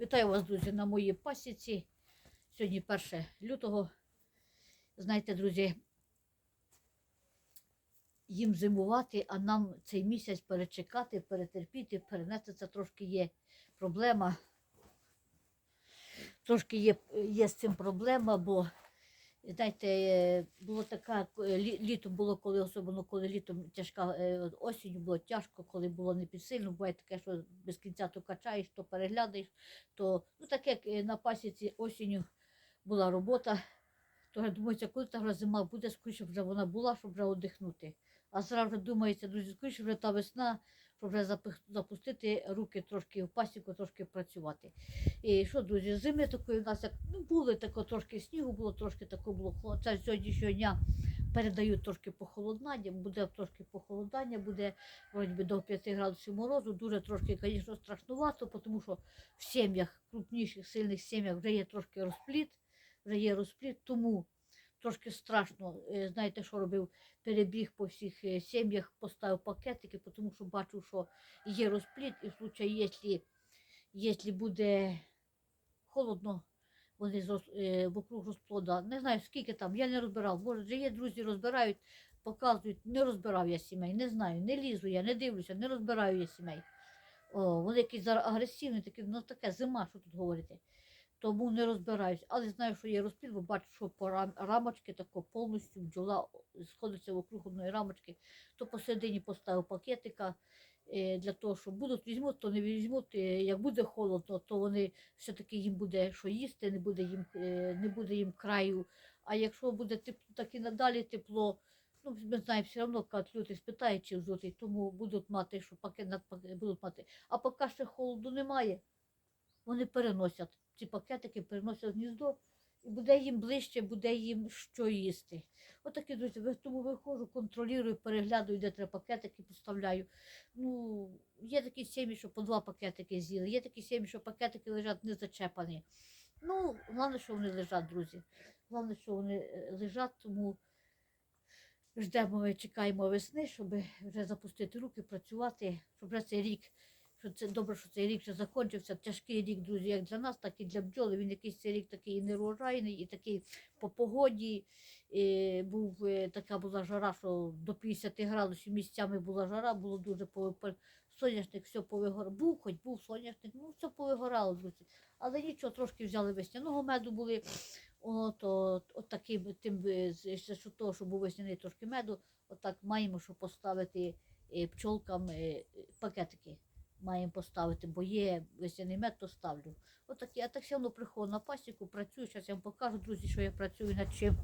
Вітаю вас, друзі, на моїй пасіці. Сьогодні 1 лютого. Знаєте, друзі, їм зимувати, а нам цей місяць перечекати, перетерпіти, перенести це трошки є проблема. Трошки є, є з цим проблема, бо знаєте, е, було така, е, літо було, коли особливо коли літом тяжка е, от осінню було тяжко, коли було не підсильно. Буває таке, що без кінця то качаєш, то переглядаєш, то ну так як на пасіці осінню була робота, то вже думається, коли та зима буде, скоріше вже вона була, щоб вже одихнути. А зараз вже думається, друзі, скоріше вже та весна, щоб вже запустити руки трошки в пасіку, трошки працювати. І що, друзі, зими такої у нас як ну, були тако трошки снігу, було трошки тако було. Це сьогоднішнього дня передають трошки похолодання, буде трошки похолодання, буде вроді до 5 градусів морозу. Дуже трошки, звісно, страшнувато, тому що в сім'ях, крупніших, сильних сім'ях вже є трошки розпліт, вже є розпліт, тому трошки страшно. Е, Знаєте, що робив? Перебіг по всіх е, сім'ях, поставив пакетики, тому що бачу, що є розпліт, і в случаї, якщо, буде холодно, вони з е, вокруг розплода. Не знаю, скільки там, я не розбирав. Може, є друзі, розбирають, показують. Не розбирав я сімей, не знаю, не лізу я, не дивлюся, не розбираю я сімей. О, вони якісь зараз агресивні, такі, ну таке зима, що тут говорити. Тому не розбираюсь. Але знаю, що є розплід, бо бачу, що по рам- рамочки тако повністю бджола сходиться вокруг одної рамочки, то посередині поставив пакетика е, для того, щоб будуть візьмуть, то не візьмуть. Е, Як буде холодно, то вони все-таки їм буде що їсти, не буде їм, е, не буде їм краю. А якщо буде тепло, так і надалі тепло, ну ми знаємо, все одно люди спитають, чи взутий, тому будуть мати, що пакет будуть мати. А поки ще холоду немає, вони переносять ці пакетики, переносять в гніздо. І буде їм ближче, буде їм що їсти. Отакі, друзі, тому виходжу, контролюю, переглядаю, де треба пакетики поставляю. Ну, є такі сім'ї, що по два пакетики з'їли, є такі сім'ї, що пакетики лежать не зачепані. Ну, головне, що вони лежать, друзі. Головне, що вони е, лежать, тому ждемо, ми чекаємо весни, щоб вже запустити руки, працювати, щоб вже цей рік, що це добре, що цей рік вже закінчився. Тяжкий рік, друзі, як для нас, так і для бджоли. Він якийсь цей рік такий неурожайний і такий по погоді. І був е, така була жара, що до 50 градусів місцями була жара, було дуже по, по- соняшник, все повигорало. Був, хоч був соняшник, ну все повигорало, друзі. Але нічого, трошки взяли весняного меду були. О, то от таким тим е, що того, що був весняний трошки меду, отак маємо, що поставити е, пчолкам пакетики. Маємо поставити, бо є весняний мед, то ставлю. Отакі, я так все одно приходжу на пасіку, працюю. Зараз я вам покажу, друзі, що я працюю над чим.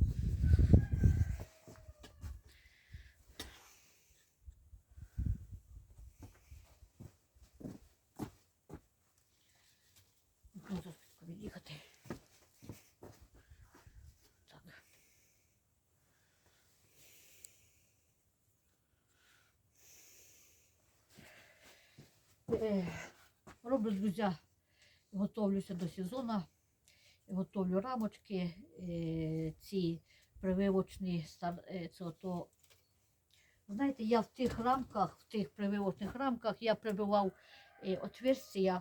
Ну, зараз від'їхати. Так. Е, Роблю, друзі, готовлюся до сезону, готовлю рамочки, е, ці прививочні, е, це ото. Знаєте, я в тих рамках, в тих прививочних рамках я прибивав е, отверстия, е,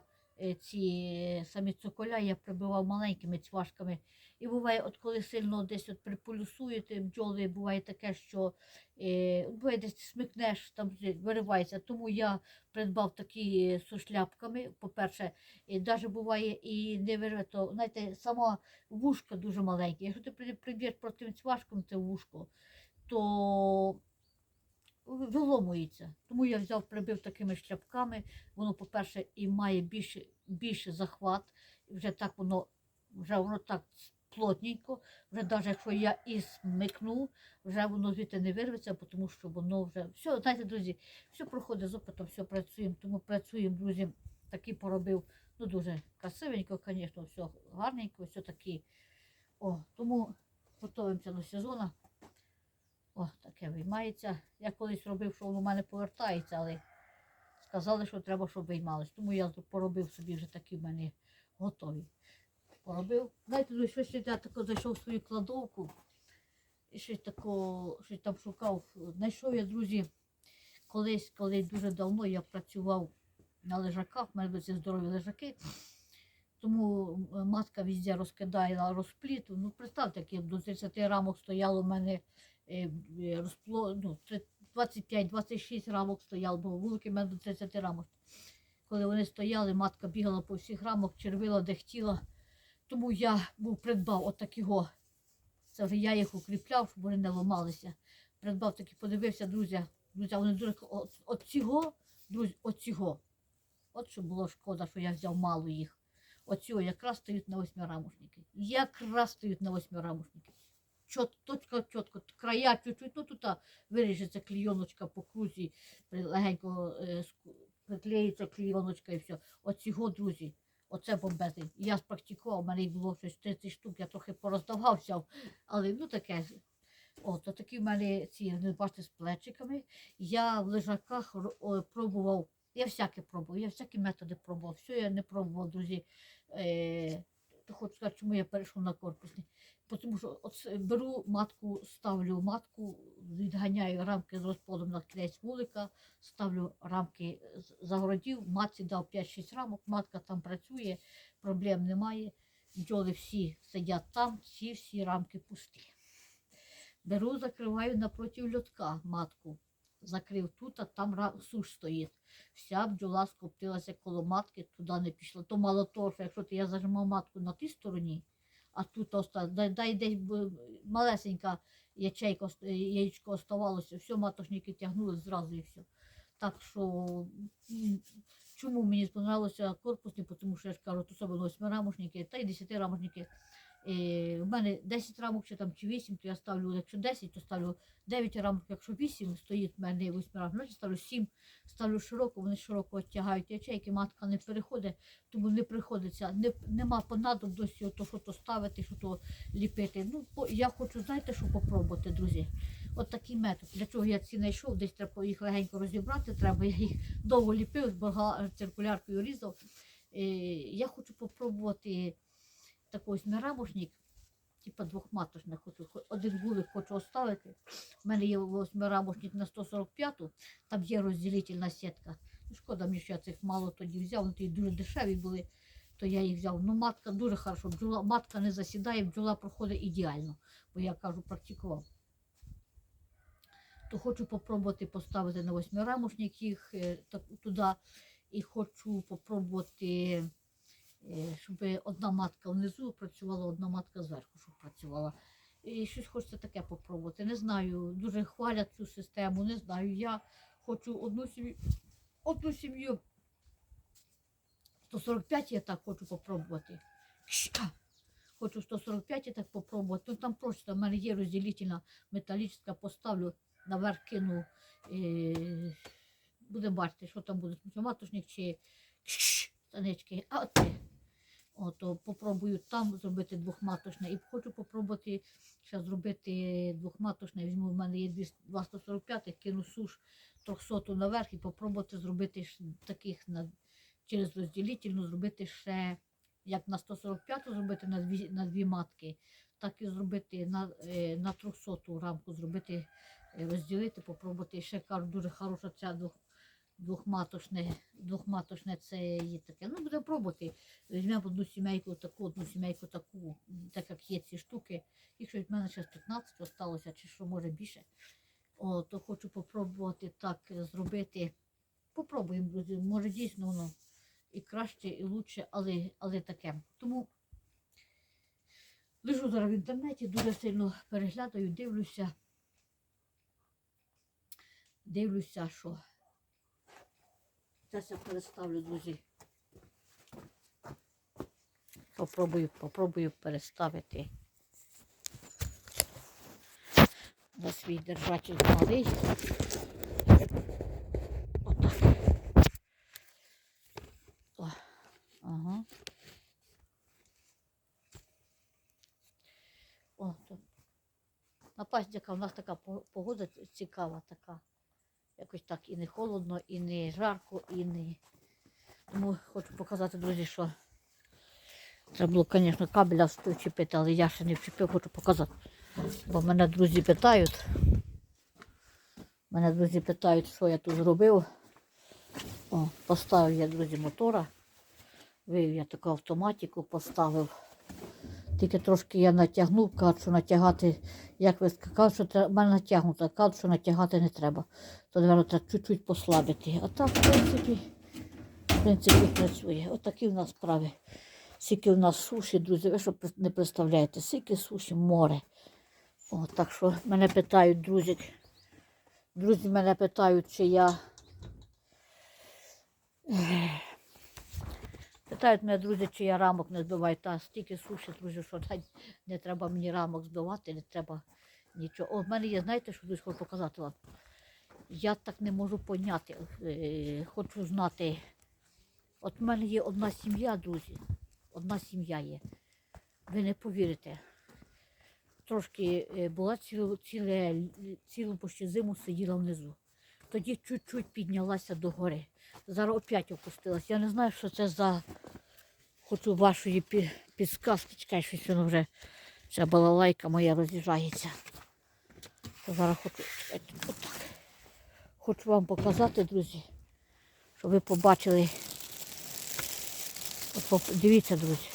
ці самі цоколя я прибивав маленькими цвашками. І буває, от коли сильно десь от приполюсуєте бджоли, буває таке, що е, буває десь смикнеш, там виривається. Тому я придбав такі з шляпками. По-перше, навіть буває і не вирве, то знаєте, сама вушка дуже маленька. Якщо ти при- приб'єш проти цвашком це вушко, то виломується. Тому я взяв, прибив такими шляпками. Воно, по-перше, і має більше, більше захват. Вже так воно, вже воно так плотненько. Вже навіть якщо я і смикну, вже воно звідти не вирветься, тому що воно вже все, знаєте, друзі, все проходить з опитом, все працюємо. Тому працюємо, друзі, такий поробив. Ну, дуже красивенько, звісно, все гарненько, все такі. О, тому готуємося до сезону. О, таке виймається. Я колись робив, що воно в мене повертається, але сказали, що треба, щоб виймалось. Тому я поробив собі вже такі в мене готові. Поробив. Знаєте, ну, щось я тако зайшов в свою кладовку і щось тако, щось там шукав. Знайшов я, друзі, колись, коли дуже давно я працював на лежаках, в мене були здорові лежаки, Тому е, матка везде розкидає на розпліт. Ну, представте, як до 30 рамок стояло в мене розпло, ну, 25-26 рамок стояло, бо вулики в мене до 30 рамок. Коли вони стояли, матка бігала по всіх рамок, червила, де. Тому я був придбав отакого. Це вже я їх укріпляв, щоб вони не ламалися. Придбав такі, подивився, друзі. Друзі, вони дуже от, цього, друзі, от цього. От що було шкода, що я взяв мало їх. Оцього якраз стоять на восьмирамушники. Якраз стоять на восьмирамушники. Точка, чітко, края чуть-чуть, ну тут виріжеться клійоночка по крузі, легенько е, приклеїться клійоночка і все. Оцього, друзі, оце бомбезний. Я спрактикував, у мене було щось 30 штук, я трохи пороздавався, але ну таке. От, такі в мене ці, ви бачите, з плечиками. Я в лежаках пробував, я всяке пробував, я всякі методи пробував. Все я не пробував, друзі. Е, то хочу сказати, чому я перейшов на корпусний. Тому що от беру матку, ставлю матку, відганяю рамки з розплодом на кінець вулика, ставлю рамки загородів, матці дав 5-6 рамок, матка там працює, проблем немає. Бджоли всі сидять там, всі всі рамки пусті. Беру, закриваю напроти льотка матку. Закрив тут, а там суш стоїть. Вся бджола скоптилася коло матки, туди не пішла. То мало того, що якщо ти я зажимав матку на тій стороні, а тут оста... дай, дай десь малесенька ячейка, яєчко оставалося, все, матошники тягнули зразу і все. Так що чому мені сподобалося корпусні, тому що я ж кажу, особливо восьмирамошники та й десятирамошники. Е, у мене 10 рамок чи там чи 8, то я ставлю, якщо 10, то ставлю 9 рамок, якщо 8 стоїть в мене 8 рамок, значить ставлю 7, ставлю широко, вони широко тягають ячейки, матка не переходить, тому не приходиться, не, нема понадобності то, що то ставити, що то ліпити. Ну, по, я хочу, знаєте, що попробувати, друзі. От такий метод. Для чого я ці знайшов, десь треба їх легенько розібрати, треба, я їх довго ліпив, з циркуляркою різав. Е, я хочу попробувати такий восьмирамошник, типа двохматочник, хочу, один вулик хочу оставити. У мене є восьмирамошник на 145-ту, там є розділительна сітка. Ну, Шкода мені, що я цих мало тоді взяв, вони тоді дуже дешеві були, то я їх взяв. Ну, матка дуже хорошо, бджола, матка не засідає, бджола проходить ідеально, бо я кажу, практикував. То хочу попробувати поставити на восьмирамошник їх е, туди. І хочу попробувати щоб одна матка внизу працювала, одна матка зверху, щоб працювала. І щось хочеться таке попробувати. Не знаю, дуже хвалять цю систему, не знаю. Я хочу одну сім'ю, одну сім'ю. 145 я так хочу попробувати. Хочу 145 я так попробувати. Ну там просто в мене є розділительна металічна, поставлю наверх кину. Е, будемо бачити, що там буде, матушник чи станички. А от. Ото попробую там зробити двохматочне. І хочу попробувати ще зробити двохматочне. Візьму, в мене є 245, кину суш 300 наверх і попробувати зробити таких на, через розділительну, зробити ще, як на 145 зробити на дві, на дві матки, так і зробити на, е, на 300 рамку, зробити, е, розділити, попробувати. Ще кажу, дуже хороша ця двох, двохматочне, двохматочне це є таке. Ну, будемо пробувати. Візьмемо одну сімейку таку, одну сімейку таку, так як є ці штуки. Якщо від мене ще 15 осталося, чи що може більше, О, то хочу попробувати так зробити. Попробуємо, друзі. Може дійсно воно і краще, і лучше, але, але таке. Тому лежу зараз в інтернеті, дуже сильно переглядаю, дивлюся. Дивлюся, що. Зараз я переставлю, друзі. Попробую, попробую переставити на свій держатель малий. Отак. О, ага. О, тут. На паздяка у нас така погода цікава така. Якось так і не холодно, і не жарко, і не. Тому хочу показати, друзі, що треба було, звісно, кабеля вчепити, але я ще не вчепив, хочу показати. Бо мене друзі питають. Мене друзі питають, що я тут зробив. О, поставив я, друзі, мотора. Вивів я таку автоматику, поставив. Тільки трошки я натягнув, кажуть, що натягати, як ви сказали, що треба, в мене натягнуто, кажуть, що натягати не треба. То, напевно, треба чуть-чуть послабити. А так, в принципі, в принципі, працює. Отакі в нас справи. Скільки в нас суші, друзі, ви що не представляєте, скільки суші, море. О, так що мене питають, друзі, друзі мене питають, чи я. Питають мене, друзі, чи я рамок не збиваю. Та стільки суші, друзі, що не треба мені рамок збивати, не треба нічого. О, в мене є, знаєте, що хочу показати вам. Я так не можу поняти. Е, хочу знати. От в мене є одна сім'я, друзі. Одна сім'я є. Ви не повірите. Трошки е, була цілу, ціле, цілу почти зиму сиділа внизу. Тоді чуть-чуть піднялася до гори. Зараз опять опустилась. Я не знаю, що це за. Хочу вашої підсказки. Чекай, щось воно вже ця балалайка моя роз'їжджається. Зараз хочу. Чекайте, отак. Хочу вам показати, друзі, щоб ви побачили. Дивіться, друзі.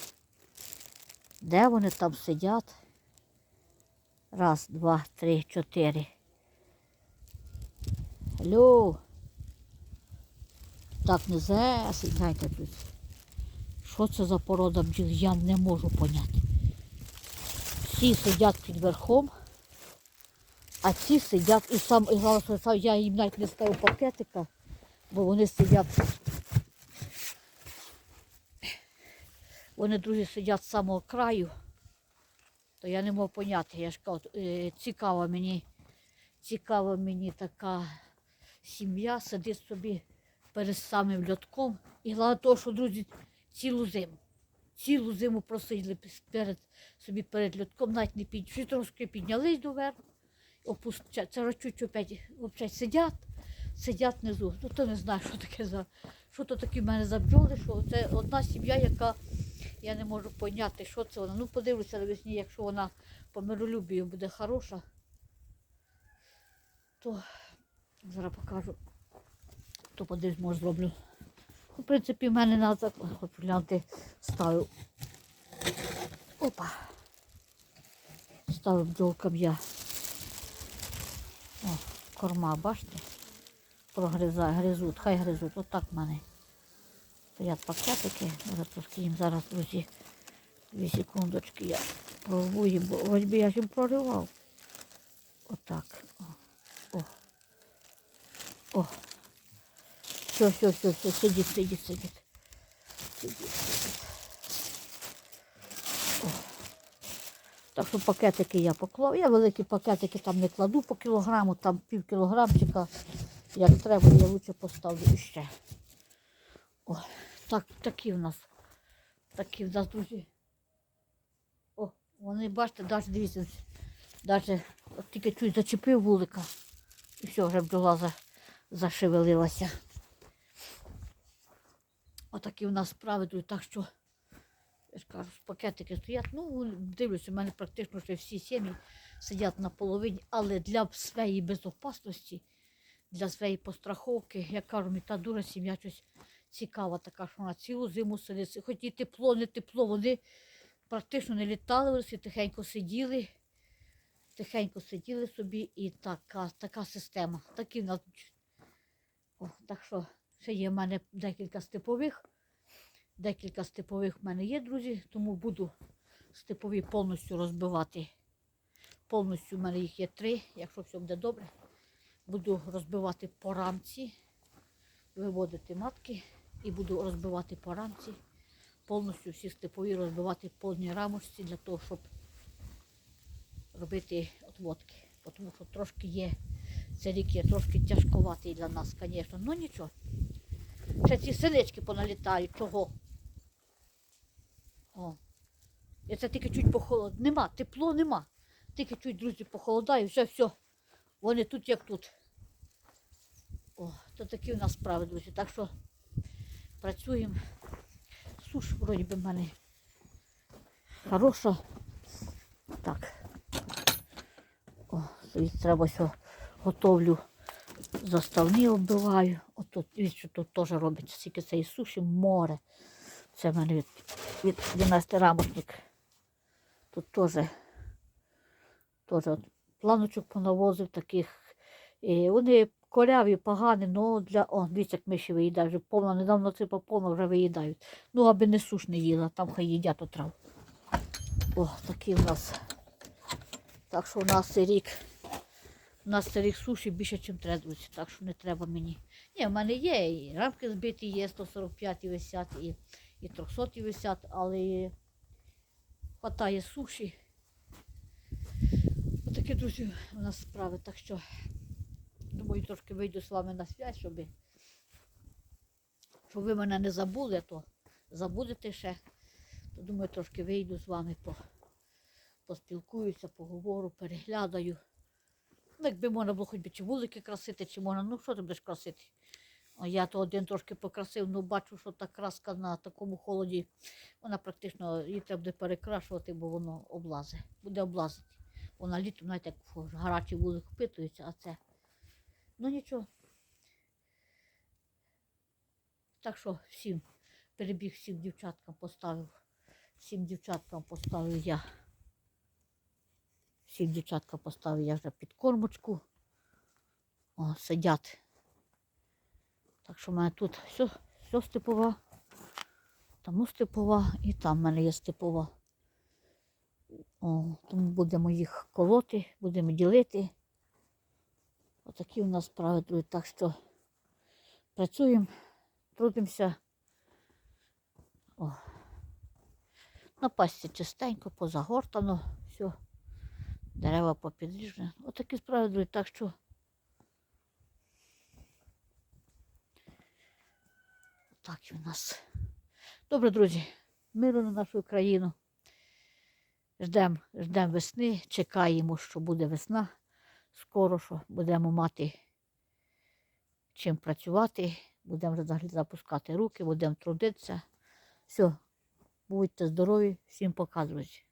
Де вони там сидять? Раз, два, три, чотири. Алло. Так не засідайте, друзі. Що це за порода бджіл, я не можу поняти. Всі сидять під верхом, а ці сидять і сам, і сам я їм навіть не ставив пакетика, бо вони сидять. Вони, друзі, сидять з самого краю, то я не можу поняти. Я ж кажу, е, цікава мені, цікава мені така сім'я, сидить собі перед самим льотком. І головне того, що, друзі, цілу зиму. Цілу зиму просиділи перед, собі перед льотком, навіть не під, ще трошки піднялись доверху, опустя, це чуть опять, опять сидять, сидять внизу. Ну, то не знаю, що таке за, що то таке в мене за бджоли, що це одна сім'я, яка я не можу поняти, що це вона. Ну, подивлюся навесні, якщо вона по миролюбію буде хороша, то зараз покажу, то подивлюсь, може зроблю. В принципі, в мене на заклад, ставив. Опа. Ставив бджолкам я. О, корма, бачите? Прогризає, гризуть, хай гризуть. Отак в мене. Стоять пакетики. Зараз трошки їм зараз, друзі, дві секундочки я прорву їм, бо ось би я їм проривав. Отак. О. О. Все, все, все, все, сидіть, сидіть, сидіть. Сидіть, сидіть. О. Так що пакетики я поклав. Я великі пакетики там не кладу по кілограму, там пів кілограмчика. Як треба, я лучше поставлю іще. О, так, такі в нас. Такі в нас, друзі. О, вони, бачите, навіть дивіться, навіть тільки чуть зачепив вулика. І все, вже бджола за, зашевелилася. Отакі в нас справи так що, я ж кажу, пакетики стоять. Ну, дивлюся, у мене практично вже всі сім'ї сидять на половині, але для своєї безпечності, для своєї постраховки, як кажу, мені та дуже сім'я щось цікава така, що вона цілу зиму сидить. Хоч і тепло, не тепло, вони практично не літали, вони тихенько сиділи. Тихенько сиділи собі і така, така система. Такі в нас. О, так що ще є в мене декілька степових. Декілька степових в мене є, друзі, тому буду степові повністю розбивати. Повністю в мене їх є три, якщо все буде добре. Буду розбивати по рамці, виводити матки і буду розбивати по рамці. Повністю всі степові розбивати по одній рамочці для того, щоб робити отводки. Тому що трошки є, цей рік є трошки тяжковатий для нас, звісно. Ну нічого. Ще ці синички поналітають. Чого? О. І це тільки чуть похолод. Нема, тепло нема. Тільки чуть, друзі, похолодає, вже все. Вони тут як тут. О, то такі в нас справи, друзі. Так що працюємо. Суш, вроді би, в мене хороша. Так. О, треба все готовлю. Заставні оббиваю. Отут, що тут теж робиться. Скільки цієї суші, море. Це в мене від, від 12 рамочник. Тут теж, теж планочок понавозив таких. І вони коряві, погані, але для. О, дивіться, як миші виїдають. Вже повно, недавно ципа повно вже виїдають. Ну, аби не суш не їла, там хай їдять отрав. О, такий в нас. Так що у нас цей рік. У нас цей суші більше, ніж треба, так що не треба мені. Ні, в мене є і рамки збиті, є 145 висять, і, і 300 висять, але хватає суші. Отакі, друзі, у нас справи. Так що думаю, трошки вийду з вами на связь, щоб, щоб ви мене не забули, то забудете ще. То думаю, трошки вийду з вами, по, поспілкуюся, поговорю, переглядаю. Ну, якби можна було хоч би чи вулики красити, чи можна, ну що ти будеш красити? Я то один трошки покрасив, ну бачу, що та краска на такому холоді, вона практично її треба буде перекрашувати, бо воно облазить, буде облазити. Вона літом, знаєте, як гарячий вулик впитується, а це. Ну нічого. Так що всім перебіг всім дівчаткам поставив. Всім дівчаткам поставив я. Всім дівчаткам поставив я вже підкормочку. О, сидять. Так що в мене тут все, все степова. Там степова і там в мене є степова. О, тому будемо їх колоти, будемо ділити. Отакі у нас справи. Так що працюємо, трудимося. О. На пасті чистенько, позагортано, все. Дерева попідріжені. Отакі справи, друзі. Так що так і у нас. Добре, друзі, миру на нашу країну. Ждемо ждем весни, чекаємо, що буде весна. Скоро що будемо мати чим працювати, будемо запускати руки, будемо трудитися. Все, будьте здорові, всім пока, друзі.